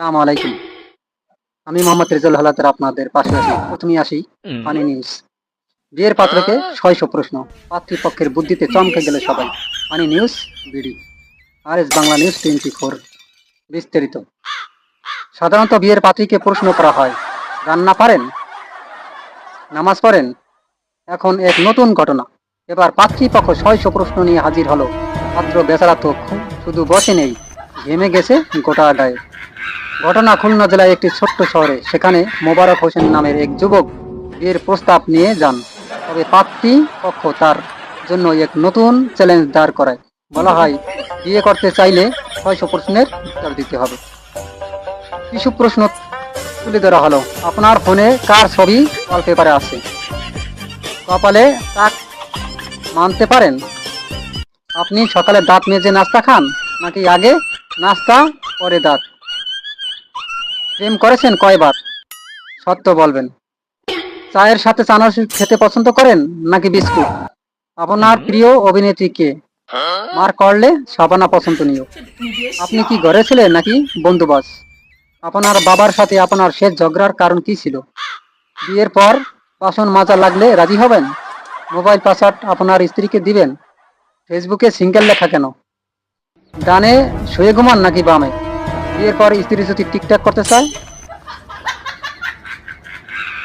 আসসালামু আলাইকুম। আমি মোহাম্মদ রেজাল হালাদার আপনাদের পাশে আছি। প্রথমেই আসি পানি নিউজ। বিয়ের পাত্রকে ছয়শো প্রশ্ন পাত্রীপক্ষের বুদ্ধিতে চমকে গেলে সবাই। পানি news BD. R S Bangla news twenty four. বিস্তারিত। সাধারণত বিয়ের পাত্রীকে প্রশ্ন করা হয় রান্না পারেন নামাজ পড়েন? এখন এক নতুন ঘটনা। এবার পাত্রীপক্ষ ছয়শো প্রশ্ন নিয়ে হাজির হলো। পাত্র বেচারা তো শুধু বসে নেই ঘেমে গেছে গোটা গায়ে। ঘটনা খুলনা জেলায় একটি ছোট্ট শহরে। সেখানে মোবারক হোসেন নামের এক যুবক বিয়ের প্রস্তাব নিয়ে যান। তবে পাত্রী পক্ষ তার জন্য এক নতুন চ্যালেঞ্জ দাঁড় করায়। বলা হয়, বিয়ে করতে চাইলে ছয়শো প্রশ্নের উত্তর দিতে হবে। কিছু প্রশ্ন তুলে ধরা হলো। আপনার ফোনে কার ছবি ওয়ালপেপারে আছে? কপালে তাক মানতে পারেন? আপনি সকালে দাঁত মেজে নাস্তা খান নাকি আগে নাস্তা, পরে দাঁত? প্রেম করেছেন কয়বার? সত্য বলবেন। চায়ের সাথে চানাচুর খেতে পছন্দ করেন নাকি বিস্কুট? আপনার প্রিয় অভিনেত্রী কে? মার করলে সাবানা পছন্দনীয়। আপনি কি ঘরে ছিলেন নাকি বন্ধুবাস? আপনার বাবার সাথে আপনার শেষ ঝগড়ার কারণ কি ছিল? বিয়ের পর বাসন মাজা লাগলে রাজি হবেন? মোবাইল পাসওয়ার্ড আপনার স্ত্রীকে দিবেন? ফেসবুকে সিঙ্গেল লেখা কেন? ডানে শুয়ে ঘুমান নাকি বামে? বিয়ের স্ত্রী যদি টিকটাক করতে চায়?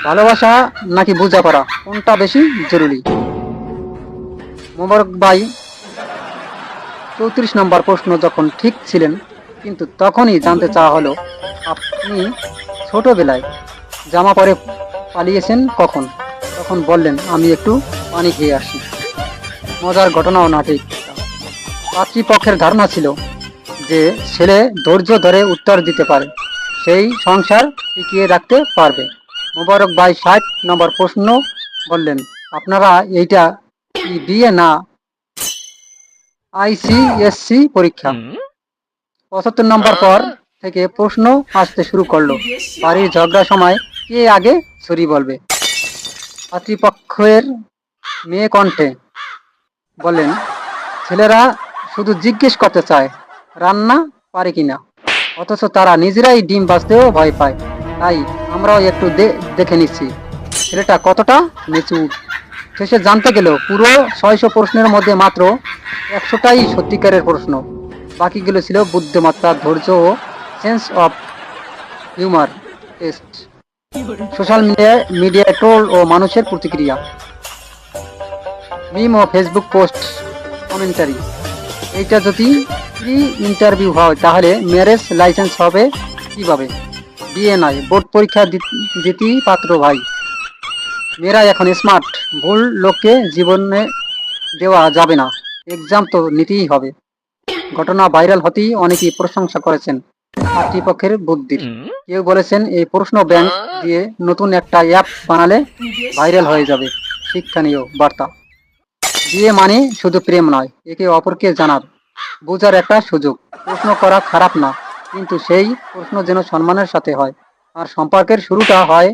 ভালোবাসা নাকি বোঝাপড়া? কোনটা বেশি জরুরি? মোবারক ভাই, চৌত্রিশ নম্বর প্রশ্ন যখন ঠিক ছিলেন, কিন্তু তখনই জানতে চাওয়া হলো, আপনি ছোটবেলায় জামা পরে পালিয়েছেন কখন? তখন বললেন, আমি একটু পানি খেয়ে আসি। মজার ঘটনাও না ঠিক। পাত্রীপক্ষের ধারণা ছিল যে ছেলে ধৈর্য ধরে উত্তর দিতে পারে সেই সংসার টিকিয়ে রাখতে পারবে। মোবারক ভাই ষাট নম্বর প্রশ্ন বললেন আপনারা এইটা বিয়ে না আইসিএসসি পরীক্ষা? পঁচাত্তর নম্বর পর থেকে প্রশ্ন আসতে শুরু করল বাড়ির ঝগড়ার সময় কে আগে সরি বলবে? পাত্রীপক্ষের মেয়ে কণ্ঠে বলেন ছেলেরা শুধু জিজ্ঞেস করতে চায় রান্না পারে কিনা? অথচ তারা নিজেরাই ডিম বাঁচতেও ভয় পায়। তাই আমরাও একটু দেখে নিচ্ছি। ছেলেটা কতটা মেচুর শেষে জানতে গেল, পুরো ছয়শো প্রশ্নের মধ্যে মাত্র একশোটাই সত্যিকারের প্রশ্ন। বাকিগুলো ছিল বুদ্ধিমত্তা, ধৈর্য ও sense of humour test social মিডিয়ায় মিডিয়া ট্রোল ও মানুষের প্রতিক্রিয়া। মিম ও ফেসবুক পোস্ট কমেন্টারি এইটা যদি প্রি ইন্টারভিউ হয় তাহলে ম্যারেজ লাইসেন্স হবে কীভাবে? বিয়ে নয় বোর্ড পরীক্ষা দিতেই পাত্র ভাই। মেয়েরা এখন স্মার্ট ভুল লোককে জীবনে দেওয়া যাবে না। এক্সাম তো নিতেই হবে। ঘটনা ভাইরাল হতেই অনেকেই প্রশংসা করেছেন। কর্তৃপক্ষের বুদ্ধির। কেউ বলেছেন এই প্রশ্ন ব্যাংক দিয়ে নতুন একটা অ্যাপ বানালে ভাইরাল হয়ে যাবে। শিক্ষণীয় বার্তা। বিয়ে মানে শুধু প্রেম নয় একে অপরকে জানার। বোঝার একটা সুযোগ। প্রশ্ন করা খারাপ না, কিন্তু সেই প্রশ্ন যেন সম্মানের সাথে হয়। আর সম্পর্কের শুরুটা হয়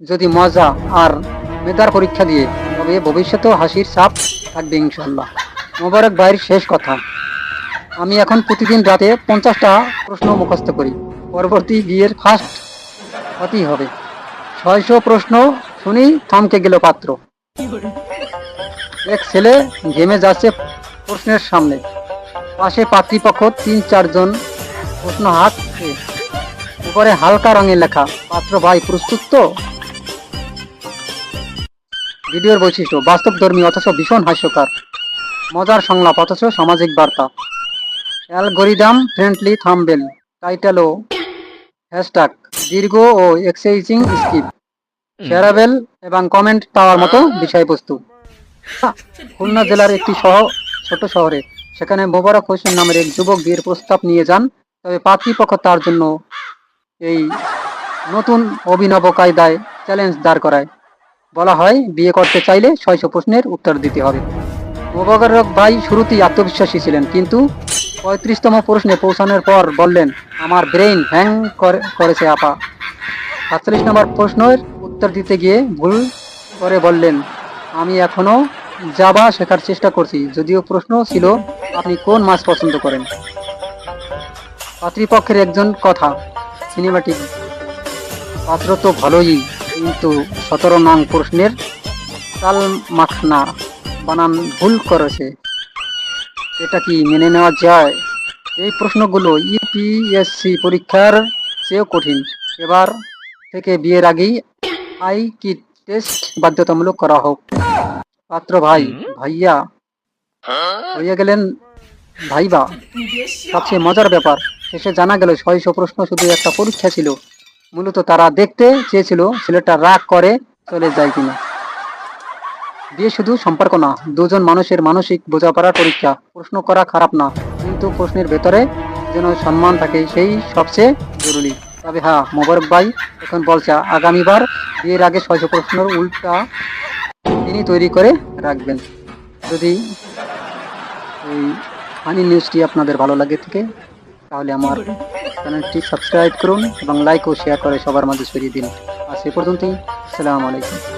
যদি মজা আর মেধার পরীক্ষা দিয়ে, তবে ভবিষ্যতেও হাসির চাপ থাকবে ইনশাল্লাহ মোবারক ভাইয়ের শেষ কথা। আমি এখন প্রতিদিন রাতে পঞ্চাশটা প্রশ্ন মুখস্থ করি। পরবর্তী বিয়ের ফার্স্ট হতেই হবে। ছয়শো প্রশ্ন শুনি থমকে গেল পাত্র। এক ছেলে ঘেমে যাচ্ছে প্রশ্নের সামনে। পাশে পাত্রীপক্ষ তিন চারজন প্রশ্ন হাত উপরে হালকা রঙে লেখা পাত্র ভাই প্রস্তুত তো? ভিডিওর বৈশিষ্ট্য বাস্তব ধর্মী অথচ ভীষণ হাস্যকর। মজার সংলাপ অথচ সামাজিক বার্তা। অ্যালগোরিদম ফ্রেন্ডলি থামবেল টাইটেল ও হ্যাশট্যাগ দীর্ঘ ও এক্সাইজিং স্কিপ শেয়ারেবল এবং কমেন্ট পাওয়ার মতো বিষয়বস্তু। খুলনা জেলার একটি শহর ছোট শহরে সেখানে মোবারক হোসেন নামের এক যুবক বিয়ের প্রস্তাব নিয়ে যান। তবে পাত্রীপক্ষ তার জন্য এই নতুন অভিনব কায়দায় চ্যালেঞ্জ দাঁড় করায়। বলা হয়, বিয়ে করতে চাইলে ছয়শো প্রশ্নের উত্তর দিতে হবে। মোবারক ভাই শুরুতেই আত্মবিশ্বাসী ছিলেন, কিন্তু পঁয়ত্রিশতম প্রশ্নে পৌঁছানোর পর বললেন, আমার ব্রেইন হ্যাং করে- করেছে আপা। সাতচল্লিশ নম্বর প্রশ্নের উত্তর দিতে গিয়ে ভুল করে বললেন, আমি এখনও জাবা শেখার চেষ্টা করছি। যদিও প্রশ্ন ছিল আপনি কোন মাছ পছন্দ করেন? পাত্রীপক্ষের একজন কথা সিনেমাটি পাত্র তো ভালোই কিন্তু সতেরো নং প্রশ্নের তাল মাখনা বানান ভুল করেছে। এটা কি মেনে নেওয়া যায়? এই প্রশ্নগুলো ইউপিএসসি পরীক্ষার চেয়েও কঠিন। এবার থেকে বিয়ের আগেই আই কি টেস্ট বাধ্যতামূলক করা হোক। পাত্র ভাই ভাইয়া হয়ে? গেলেন ভাইবা, সবচেয়ে মজার ব্যাপার, শেষে জানা গেল ছয়শো প্রশ্ন শুধু একটা পরীক্ষা ছিল। মূলত তারা দেখতে চেয়েছিল ছেলেটা রাগ করে চলে যায় কিনা। বিয়ে শুধু সম্পর্ক না, দুজন মানুষের মানসিক বোঝাপড়ার পরীক্ষা। প্রশ্ন করা খারাপ না, কিন্তু প্রশ্নের ভেতরে যেন সম্মান থাকে সেই সবচেয়ে জরুরি। তবে হ্যাঁ মোবারক ভাই, এখন বলছে, আগামীবার বিয়ের আগে ছয়শো প্রশ্নের উল্টা তিনি তৈরি করে রাখবেন। যদি এই ফানি নিউজটি আপনাদের ভালো লাগে থেকে, তাহলে আমার চ্যানেলটি সাবস্ক্রাইব করুন এবং লাইক ও শেয়ার করে সবার মাঝে ছড়িয়ে দিন। আর সে পর্যন্তই, আসসালামু আলাইকুম।